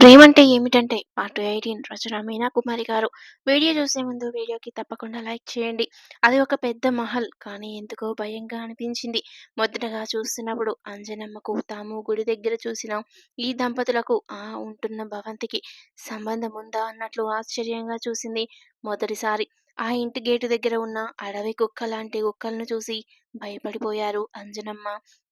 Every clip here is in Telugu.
ప్రేమంటే ఏమిటంటే part eighteen Rachana Meena Kumari garu. Video చూసే ముందు వీడియోకి తప్పకుండా లైక్ చేయండి. అది ఒక పెద్ద మహల్ కానీ ఎందుకో భయంగా అనిపించింది. మొదటగా చూస్తున్నప్పుడు అంజనమ్మకు తాము గుడి దగ్గర చూసిన. ఈ దంపతులకు ఆ ఉంటున్న భవంతికి సంబంధం ఉందా అన్నట్లు ఆశ్చర్యంగా చూసింది మొదటిసారి. ఆ ఇంటి గేటు దగ్గర ఉన్న అడవి కుక్క లాంటి కుక్కలను చూసి భయపడిపోయారు అంజనమ్మ.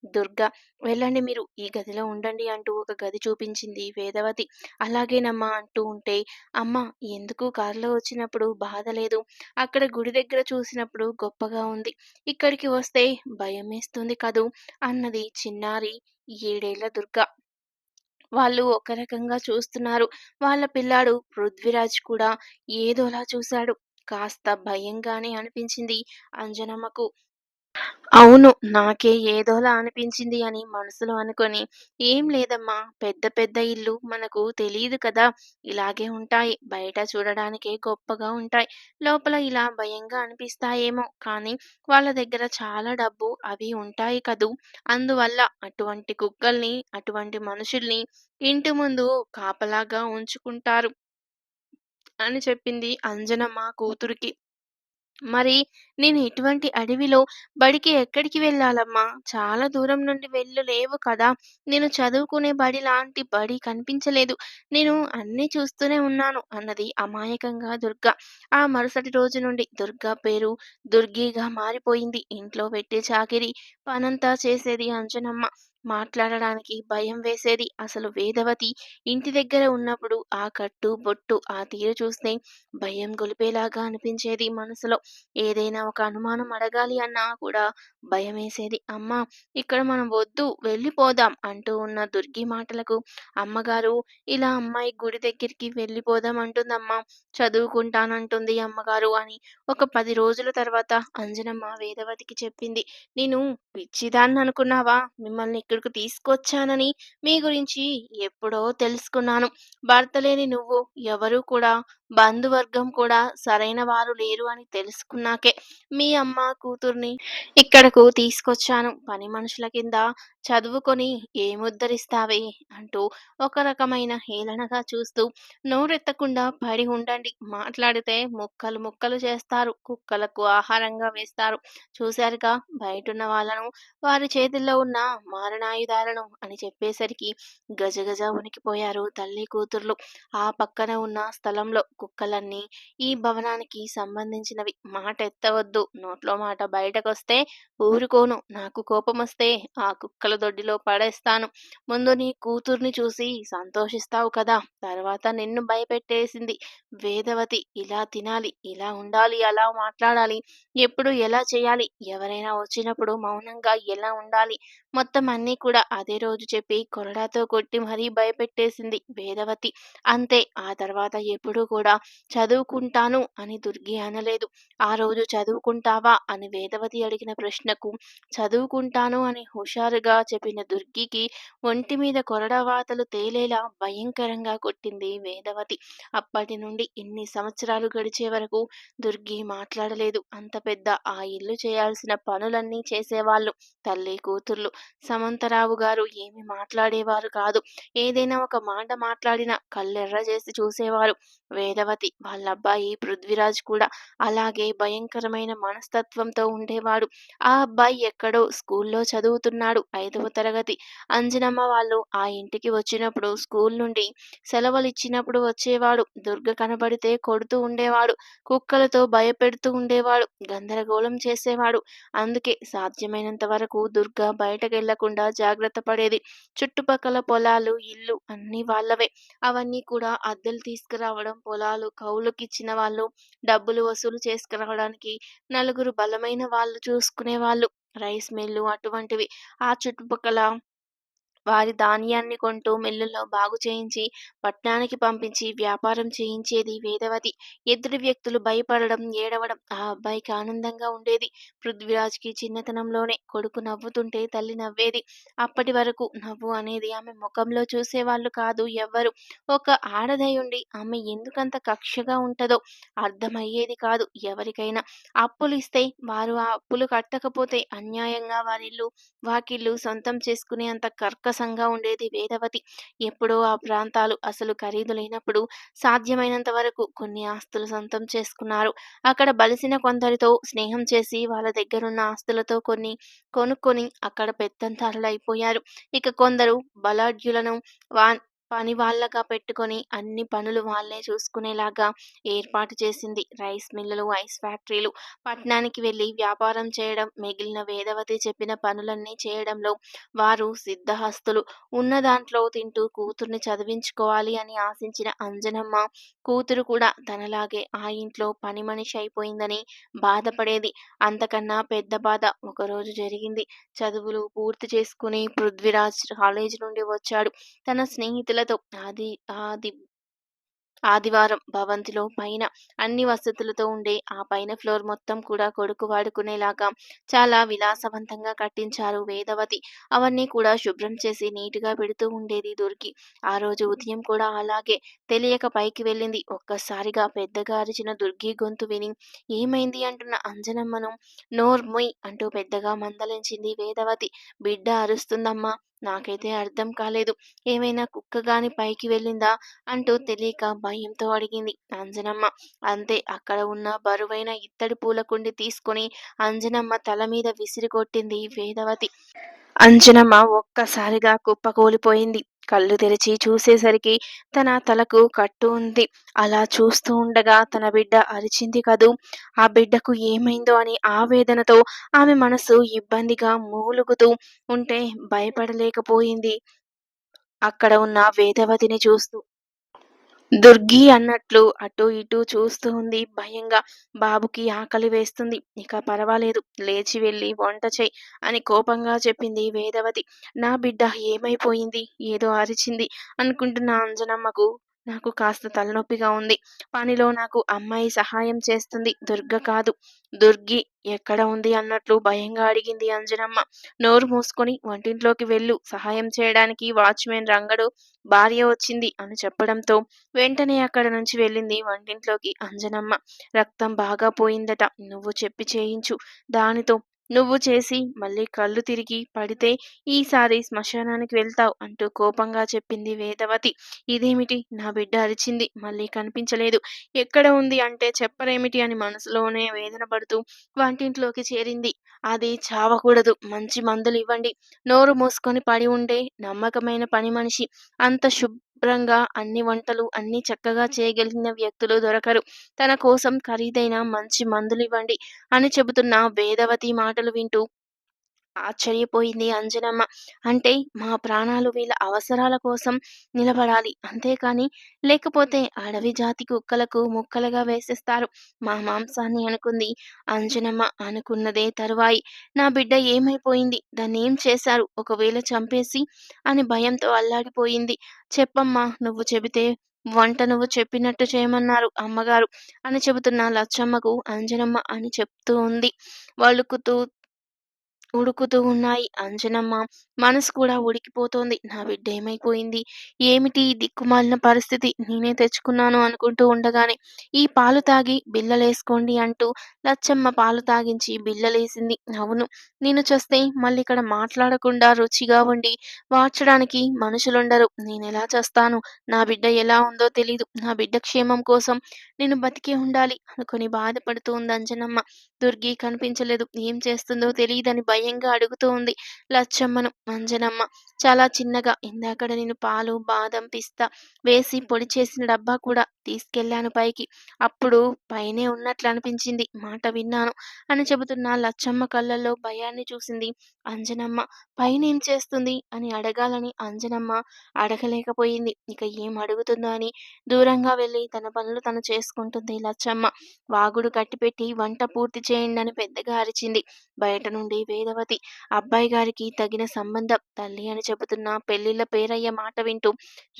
దుర్గ వెళ్ళండి మీరు ఈ గదిలో ఉండండి అంటూ ఒక గది చూపించింది వేదవతి. అలాగేనమ్మా అంటూ ఉంటే అమ్మ ఎందుకు కారులో వచ్చినప్పుడు బాధ లేదు? అక్కడ గుడి దగ్గర చూసినప్పుడు గొప్పగా ఉంది. ఇక్కడికి వస్తే భయం వేస్తుంది కదూ? అన్నది చిన్నారి ఏడేళ్ళ దుర్గ. వాళ్ళు ఒక రకంగా చూస్తున్నారు. వాళ్ళ పిల్లాడు పృథ్వీరాజ్ కూడా ఏదోలా చూశాడు. కాస్త భయంగానే అనిపించింది అంజనమ్మకు. అవును. నాకే ఏదోలా అనిపించింది అని మనసులో అనుకొని ఏం లేదమ్మా పెద్ద పెద్ద ఇల్లు మనకు తెలియదు కదా ఇలాగే ఉంటాయి బయట చూడడానికే గొప్పగా ఉంటాయి లోపల ఇలా భయంగా అనిపిస్తాయేమో కానీ వాళ్ళ దగ్గర చాలా డబ్బు అవి ఉంటాయి కదూ అందువల్ల అటువంటి కుక్కల్ని అటువంటి మనుషుల్ని ఇంటి ముందు కాపలాగా ఉంచుకుంటారు. అని చెప్పింది అంజనమ్మ కూతురికి. మరి నేను ఇటువంటి అడవిలో బడికి ఎక్కడికి వెళ్ళాలమ్మా? చాలా దూరం నుండి వెళ్ళలేవు కదా. నేను చదువుకునే బడి లాంటి బడి కనిపించలేదు. నేను అన్నీ చూస్తూనే ఉన్నాను అన్నది అమాయకంగా దుర్గ. ఆ మరుసటి రోజు నుండి దుర్గా పేరు దుర్గిగా మారిపోయింది. ఇంట్లో పెట్టి చాకిరి పనంతా చేసేది అంజనమ్మ. మాట్లాడడానికి భయం వేసేది అసలు వేదవతి. ఇంటి దగ్గర ఉన్నప్పుడు ఆ కట్టు బొట్టు ఆ తీరు చూస్తే భయం గొలిపేలాగా అనిపించేది మనసులో. ఏదైనా ఒక అనుమానం అడగాలి అన్నా కూడా భయం వేసేది. అమ్మ ఇక్కడ మనం వద్దు వెళ్ళిపోదాం అంటూ ఉన్న దుర్గి మాటలకు అమ్మగారు ఇలా అమ్మాయి గుడి దగ్గరికి వెళ్ళిపోదాం అంటుందమ్మా చదువుకుంటానంటుంది అమ్మగారు అని ఒక పది రోజుల తర్వాత అంజనమ్మ వేదవతికి చెప్పింది. నేను పిచ్చిదాన్ని అనుకున్నావా? మిమ్మల్ని ఇక్కడికి తీసుకొచ్చానని మీ గురించి ఎప్పుడో తెలుసుకున్నాను. భర్త లేని నువ్వు ఎవరు కూడా బంధువర్గం కూడా సరైన వారు లేరు అని తెలుసుకున్నాకే మీ అమ్మ కూతుర్ని ఇక్కడకు తీసుకొచ్చాను. పని మనుషుల కింద చదువుకొని ఏముద్ధరిస్తావే అంటూ ఒక రకమైన హేళనగా చూస్తూ నోరెత్తకుండా పడి ఉండండి. మాట్లాడితే ముక్కలు ముక్కలు చేస్తారు. కుక్కలకు ఆహారంగా వేస్తారు. చూశారుగా బయటున్న వాళ్ళను వారి చేతుల్లో ఉన్న మారణాయుధాలను అని చెప్పేసరికి గజగజ ఉనికిపోయారు తల్లి కూతుర్లు. ఆ పక్కన ఉన్న స్థలంలో కుక్కలన్నీ ఈ భవనానికి సంబంధించినవి. మాట ఎత్తవద్దు. నోట్లో మాట బయటకొస్తే ఊరుకోను. నాకు కోపం వస్తే ఆ కుక్కల దొడ్డిలో పడేస్తాను. ముందు నీ కూతుర్ని చూసి సంతోషిస్తావు కదా! తర్వాత నిన్ను భయపెట్టేసింది. వేదవతి ఇలా తినాలి ఇలా ఉండాలి అలా మాట్లాడాలి. ఎప్పుడు ఎలా చేయాలి? ఎవరైనా వచ్చినప్పుడు మౌనంగా ఎలా ఉండాలి? మొత్తం అన్నీ కూడా అదే రోజు చెప్పి కొరడాతో కొట్టి మరీ భయపెట్టేసింది వేదవతి. అంతే ఆ తర్వాత ఎప్పుడూ కూడా చదువుకుంటాను అని దుర్గి అనలేదు. ఆ రోజు చదువుకుంటావా? అని వేదవతి అడిగిన ప్రశ్నకు చదువుకుంటాను అని హుషారుగా చెప్పిన దుర్గికి ఒంటి మీద కొరడవాతలు తేలేలా భయంకరంగా కొట్టింది వేదవతి. అప్పటి నుండి ఇన్ని సంవత్సరాలు గడిచే వరకు దుర్గి మాట్లాడలేదు. అంత పెద్ద ఆ ఇల్లు చేయాల్సిన పనులన్నీ చేసేవాళ్ళు తల్లి కూతుర్లు. సమంతరావు గారు ఏమి మాట్లాడేవారు కాదు. ఏదైనా ఒక మాట మాట్లాడినా కళ్ళెర్ర చేసి చూసేవారు. వేదవతి వాళ్ళ అబ్బాయి పృథ్వీరాజ్ కూడా అలాగే భయంకరమైన మనస్తత్వంతో ఉండేవాడు. ఆ అబ్బాయి ఎక్కడో స్కూల్లో చదువుతున్నాడు ఐదవ తరగతి. అంజనమ్మ వాళ్ళు ఆ ఇంటికి వచ్చినప్పుడు స్కూల్ నుండి సెలవులు ఇచ్చినప్పుడు వచ్చేవాడు. దుర్గ కనబడితే కొడుతూ ఉండేవాడు. కుక్కలతో భయపెడుతూ ఉండేవాడు. గందరగోళం చేసేవాడు. అందుకే సాధ్యమైనంత వరకు దుర్గ బయటకు వెళ్ళకుండా జాగ్రత్త పడేది. చుట్టుపక్కల పొలాలు ఇల్లు అన్ని వాళ్ళవే. అవన్నీ కూడా అద్దెలు తీసుకురావడం పొలం పొలాలు కౌలుకిచ్చిన వాళ్ళు డబ్బులు వసూలు చేసుకురావడానికి నలుగురు బలమైన వాళ్ళు చూసుకునే వాళ్ళు రైస్ మిల్లు అటువంటివి ఆ చుట్టుపక్కల వారి ధాన్యాన్ని కొంటూ మిల్లుల్లో బాగు చేయించి పట్టణానికి పంపించి వ్యాపారం చేయించేది వేదవతి. ఇద్దరు వ్యక్తులు భయపడడం ఏడవడం ఆ అబ్బాయికి ఆనందంగా ఉండేది. పృథ్వీరాజ్కి చిన్నతనంలోనే కొడుకు నవ్వుతుంటే తల్లి నవ్వేది. అప్పటి వరకు నవ్వు అనేది ఆమె ముఖంలో చూసేవాళ్ళు కాదు ఎవ్వరు. ఒక ఆడదై ఉండి ఆమె ఎందుకంత కక్షగా ఉంటుందో అర్థమయ్యేది కాదు ఎవరికైనా. అప్పులు ఇస్తే వారు ఆ అప్పులు కట్టకపోతే అన్యాయంగా వారిల్లు వాకిళ్ళు సొంతం చేసుకునే అంత కర్క అట్టహాసంగా ఉండేది వేదవతి. ఎప్పుడో ఆ ప్రాంతాలు అసలు ఖరీదు లేనప్పుడు సాధ్యమైనంత వరకు కొన్ని ఆస్తులు సొంతం చేసుకున్నారు. అక్కడ బలిసిన కొందరితో స్నేహం చేసి వాళ్ళ దగ్గరున్న ఆస్తులతో కొన్ని కొనుక్కొని అక్కడ పెత్తందారులయిపోయారు. ఇక కొందరు బలాఢ్యులను వా పని వాళ్ళగా పెట్టుకొని అన్ని పనులు వాళ్ళే చూసుకునేలాగా ఏర్పాటు చేసింది. రైస్ మిల్లులు, ఐస్ ఫ్యాక్టరీలు, పట్నానికి వెళ్ళి వ్యాపారం చేయడం, మిగిలిన వేదవతి చెప్పిన పనులన్నీ చేయడంలో వారు సిద్ధహస్తులు. ఉన్న దాంట్లో తింటూ కూతుర్ని చదివించుకోవాలి అని ఆశించిన అంజనమ్మ కూతురు కూడా తనలాగే ఆ ఇంట్లో పని మనిషి అయిపోయిందని బాధపడేది. అంతకన్నా పెద్ద బాధ ఒకరోజు జరిగింది. చదువులు పూర్తి చేసుకుని పృథ్వీరాజ్ కాలేజీ నుండి వచ్చాడు. తన స్నేహితుల వసతులతో ఆది ఆది ఆదివారం భవంతిలో పైన అన్ని వసతులతో ఉండే ఆ పైన ఫ్లోర్ మొత్తం కూడా కొడుకు వాడుకునేలాగా చాలా విలాసవంతంగా కట్టించారు వేదవతి. అవన్నీ కూడా శుభ్రం చేసి నీటుగా పెడుతూ ఉండేది దుర్గి. ఆ రోజు ఉదయం కూడా అలాగే తెలియక పైకి వెళ్ళింది. ఒక్కసారిగా పెద్దగా అరిచిన దుర్గి గొంతు విని ఏమైంది అంటున్న అంజనమ్మను నోర్ముయ్ అంటూ పెద్దగా మందలించింది వేదవతి. బిడ్డ అరుస్తుందమ్మా నాకైతే అర్థం కాలేదు. ఏమైనా కుక్క గాని పైకి వెళ్ళిందా? అంటూ తెలియక భయంతో అడిగింది అంజనమ్మ. అంతే అక్కడ ఉన్న బరువైన ఇత్తడి పూలకుండి తీసుకొని అంజనమ్మ తల మీద విసిరికొట్టింది వేదవతి. అంజనమ్మ ఒక్కసారిగా కుప్పకూలిపోయింది. కళ్ళు తెరిచి చూసేసరికి తన తలకు కట్టు ఉంది. అలా చూస్తూ ఉండగా తన బిడ్డ అరిచింది కదూ! ఆ బిడ్డకు ఏమైందో అని ఆవేదనతో ఆమె మనసు ఇబ్బందిగా మూలుగుతూ ఉంటే భయపడలేకపోయింది అక్కడ ఉన్న వేదవతిని చూస్తూ. దుర్గి అన్నట్లు అటూ ఇటూ చూస్తూ ఉంది భయంగా. బాబుకి ఆకలి వేస్తుంది. ఇక పర్వాలేదు లేచి వెళ్ళి వంట చేయి అని కోపంగా చెప్పింది వేదవతి. నా బిడ్డ ఏమైపోయింది? ఏదో అరిచింది అనుకుంటున్న అంజనమ్మకు నాకు కాస్త తలనొప్పిగా ఉంది. పనిలో నాకు అమ్మాయి సహాయం చేస్తుంది దుర్గ కాదు. దుర్గి ఎక్కడ ఉంది అన్నట్లు భయంగా అడిగింది అంజనమ్మ. నోరు మూసుకొని వంటింట్లోకి వెళ్ళు సహాయం చేయడానికి వాచ్మెన్ రంగడు భార్య వచ్చింది అని చెప్పడంతో వెంటనే అక్కడ నుంచి వెళ్ళింది వంటింట్లోకి అంజనమ్మ. రక్తం బాగా పోయిందట. నువ్వు చెప్పి చేయించు దానితో నువ్వు చేసి మళ్ళీ కళ్ళు తిరిగి పడితే ఈసారి శ్మశానానికి వెళ్తావ్ అంటూ కోపంగా చెప్పింది వేదవతి. ఇదేమిటి నా బిడ్డ అరిచింది మళ్ళీ కనిపించలేదు. ఎక్కడ ఉంది అంటే చెప్పరేమిటి అని మనసులోనే వేదన పడుతూ వంటింట్లోకి చేరింది. అది చావకూడదు మంచి మందులు ఇవ్వండి. నోరు మూసుకొని పడి ఉండే నమ్మకమైన పని మనిషి అంత శుభ్రంగా అన్ని వంటలు అన్ని చక్కగా చేయగలిగిన వ్యక్తులు దొరకరు. తన కోసం ఖరీదైన మంచి మందులు ఇవ్వండి అని చెబుతున్న వేదవతి మాటలు వింటూ ఆశ్చర్యపోయింది అంజనమ్మ. అంటే మా ప్రాణాలు వీళ్ళ అవసరాల కోసం నిలబడాలి అంతేకాని లేకపోతే అడవి జాతి కుక్కలకు ముక్కలుగా వేసేస్తారు మా మాంసాన్ని అనుకుంది అంజనమ్మ. అనుకున్నదే తరువాయి నా బిడ్డ ఏమైపోయింది? దాన్ని ఏం చేశారు? ఒకవేళ చంపేసి అని భయంతో అల్లాడిపోయింది. చెప్పమ్మా నువ్వు చెబితే వంట నువ్వు చెప్పినట్టు చేయమన్నారు అమ్మగారు అని చెబుతున్న లచ్చమ్మకు అంజనమ్మ అని చెప్తూ ఉంది. వణుకుతూ ఉడుకుతూ ఉన్నాయి అంజనమ్మ మనసు కూడా ఉడికిపోతోంది. నా బిడ్డ ఏమైపోయింది? ఏమిటి దిక్కుమాలిన పరిస్థితి? నేనే తెచ్చుకున్నాను అనుకుంటూ ఉండగానే ఈ పాలు తాగి బిళ్ళలేసుకోండి అంటూ లచ్చమ్మ పాలు తాగించి బిళ్ళలేసింది. అవును నేను చస్తే మళ్ళిక్కడ మాట్లాడకుండా రుచిగా వండి వార్చడానికి మనుషులుండరు. నేనెలా చస్తాను? నా బిడ్డ ఎలా ఉందో తెలీదు. నా బిడ్డ క్షేమం కోసం నేను బతికే ఉండాలి అనుకుని బాధపడుతూ ఉందంజనమ్మ. దుర్గి కనిపించలేదు. ఏం చేస్తుందో తెలీదని భయంగా అడుగుతూ ఉంది లచ్చమ్మను అంజనమ్మ. చాలా చిన్నగా ఇందాకడ నేను పాలు, బాదం, పిస్తా వేసి పొడి చేసిన డబ్బా కూడా తీసుకెళ్ళాను పైకి. అప్పుడు పైనే ఉన్నట్లు అనిపించింది. మాట విన్నాను అని చెబుతున్న లచ్చమ్మ కళ్ళల్లో భయాన్ని చూసింది అంజనమ్మ. పైనేం చేస్తుంది? అని అడగాలని అంజనమ్మ అడగలేకపోయింది. ఇక ఏం అడుగుతుందో అని దూరంగా వెళ్ళి తన పనులు తను చేసుకుంటుంది లచ్చమ్మ. వాగుడు కట్టిపెట్టి వంట పూర్తి చేయండని పెద్దగా అరిచింది. బయట నుండి వేదవతి అబ్బాయి గారికి తగిన సంబంధం తల్లి అని చెబుతున్న పెళ్ళిళ్ళ పేరయ్య మాట వింటూ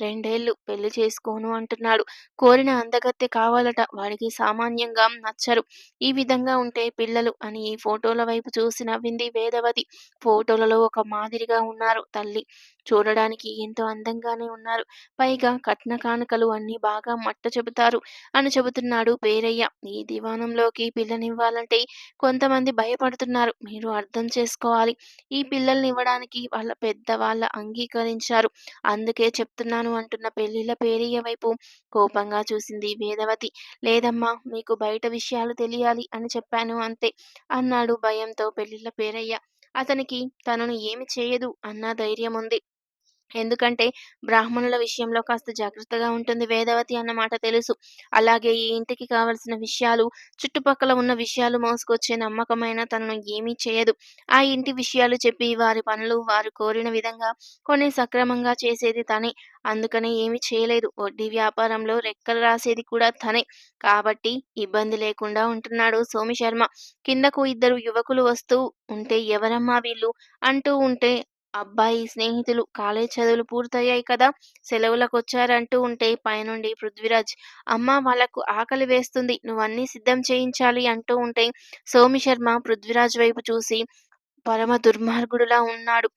రెండేళ్ళు పెళ్ళి చేసుకోను అంటున్నాడు. కోరిన అందగత్తె కావాలట వాడికి సామాన్యంగా నచ్చరు. ఈ విధంగా ఉంటే పిల్లలు అని ఈ ఫోటోల వైపు చూసి నవ్వింది వేదవతి. ఫోటోలలో ఒక మాదిరిగా ఉన్నారు తల్లి. చూడడానికి ఎంతో అందంగానే ఉన్నారు. పైగా కట్న కానుకలు అన్ని బాగా మట్ట చెబుతారు అని చెబుతున్నాడు పేరయ్య. ఈ దివానంలోకి పిల్లనివ్వాలంటే కొంతమంది భయపడుతున్నారు. మీరు అర్థం చేసుకోవాలి. ఈ పిల్లల్ని ఇవ్వడానికి వాళ్ళ పెద్దవాళ్ళ అంగీకరించారు. అందుకే చెప్తున్నాను అంటున్న పెళ్ళిళ్ళ పేరయ్య వైపు కోపంగా చూసింది వేదవతి. లేదమ్మా మీకు బయట విషయాలు తెలియాలి అని చెప్పాను అంతే అన్నాడు భయంతో పెళ్ళిళ్ళ పేరయ్య. అతనికి తనను ఏమి చేయదు అన్న ధైర్యం ఉంది ఎందుకంటే బ్రాహ్మణుల విషయంలో కాస్త జాగ్రత్తగా ఉంటుంది వేదవతి అన్న మాట తెలుసు. అలాగే ఈ ఇంటికి కావలసిన విషయాలు, చుట్టుపక్కల ఉన్న విషయాలు మోసుకొచ్చే నమ్మకమైన తనను ఏమీ చేయదు. ఆ ఇంటి విషయాలు చెప్పి వారి పనులు వారు కోరిన విధంగా కొన్ని సక్రమంగా చేసేది తనే. అందుకనే ఏమీ చేయలేదు. వడ్డీ వ్యాపారంలో రెక్కలు రాసేది కూడా తనే. కాబట్టి ఇబ్బంది లేకుండా ఉంటున్నాడు సోమిశర్మ. కిందకు ఇద్దరు యువకులు వస్తూ ఉంటే ఎవరమ్మా వీళ్ళు? అంటూ ఉంటే అబ్బాయి స్నేహితులు కాలేజ్ చదువులు పూర్తయ్యాయి కదా! సెలవులకు వచ్చారంటూ ఉంటే పైనుండి పృథ్వీరాజ్ అమ్మ వాళ్ళకు ఆకలి వేస్తుంది. నువ్వన్నీ సిద్ధం చేయించాలి అంటూ ఉంటే సోమిశర్మ పృథ్వీరాజ్ వైపు చూసి పరమ దుర్మార్గుడులా ఉన్నాడు.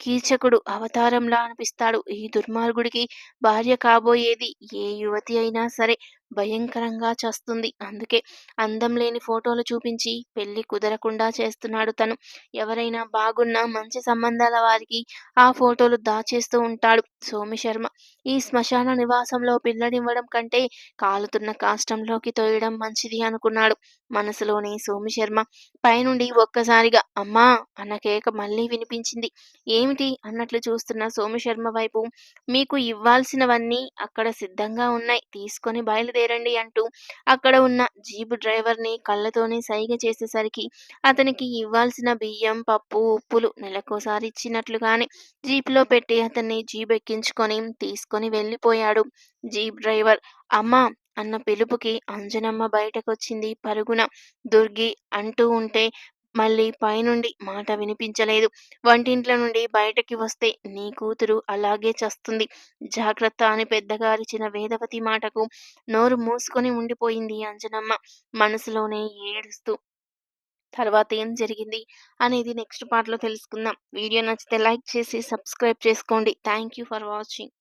కీచకుడు అవతారంలా అనిపిస్తాడు. ఈ దుర్మార్గుడికి భార్య కాబోయేది ఏ యువతి అయినా సరే భయంకరంగా చస్తుంది. అందుకే అందం లేని ఫోటోలు చూపించి పెళ్ళి కుదరకుండా చేస్తున్నాడు తను. ఎవరైనా బాగున్న మంచి సంబంధాల వారికి ఆ ఫోటోలు దాచేస్తూ ఉంటాడు సోమిశర్మ. ఈ శ్మశాన నివాసంలో పిల్లనివ్వడం కంటే కాలుతున్న కాష్టంలోకి తోయడం మంచిది అనుకున్నాడు మనసులోనే సోమిశర్మ. పైనుండి ఒక్కసారిగా అమ్మా అన్న కేక మళ్ళీ వినిపించింది. ఏమిటి అన్నట్లు చూస్తున్న సోమిశర్మ వైపు మీకు ఇవ్వాల్సినవన్నీ అక్కడ సిద్ధంగా ఉన్నాయి. తీసుకొని బయలు బయలుదేరండి అంటూ అక్కడ ఉన్న జీపు డ్రైవర్ని కళ్ళతోనే సైగ చేసేసరికి అతనికి ఇవ్వాల్సిన బియ్యం, పప్పు, ఉప్పులు నెలకోసారి ఇచ్చినట్లుగానే జీపులో పెట్టి అతన్ని జీపెక్కించుకొని తీసుకొని వెళ్ళిపోయాడు జీప్ డ్రైవర్. అమ్మా అన్న పిలుపుకి అంజనమ్మ బయటకొచ్చింది పరుగున. దుర్గి అంటూ ఉంటే మళ్ళీ పైనుండి మాట వినిపించలేదు. వంటింట్లో నుండి బయటకి వస్తే నీ కూతురు అలాగే చస్తుంది. జాగ్రత్త అని పెద్దగా అరిచిన వేదవతి మాటకు నోరు మూసుకొని ఉండిపోయింది అంజనమ్మ మనసులోనే ఏడుస్తూ. తర్వాత ఏం జరిగింది అనేది నెక్స్ట్ పార్ట్లో తెలుసుకుందాం. వీడియో నచ్చితే లైక్ చేసి సబ్స్క్రైబ్ చేసుకోండి. Thank you for watching.